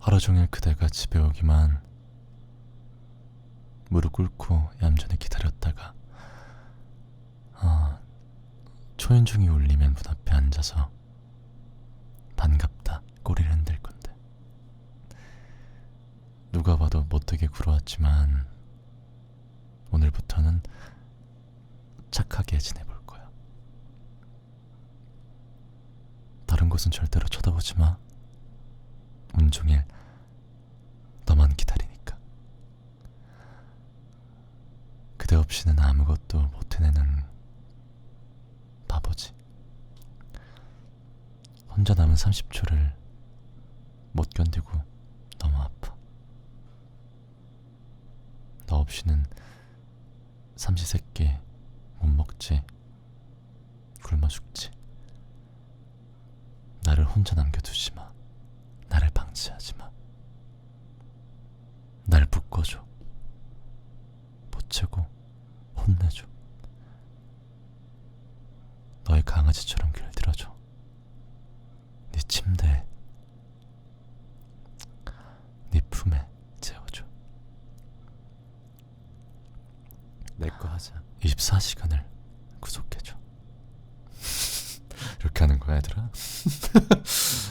하루 종일 그대가 집에 오기만 무릎 꿇고 얌전히 기다렸다가 아 초인종이 울리면 문 앞에 앉아서 반갑다 꼬리를 흔들 건데 누가 봐도 못되게 굴어왔지만 오늘부터는 착하게 지내볼 거야. 다른 곳은 절대로 쳐다보지 마. 온종일 너만 기다리니까. 그대 없이는 아무것도 못 해내는 바보지. 혼자 남은 30초를 못 견디고 너무 아파. 너 없이는 삼시세끼 못 먹지. 굶어 죽지. 나를 혼자 남겨두지 마. 방치하지 마. 날 묶어줘. 보채고 혼내줘. 너의 강아지처럼 길들여줘. 네 침대에, 네 품에 재워줘. 내 거 하자. 24시간을 구속해줘. 이렇게 하는 거야, 얘들아?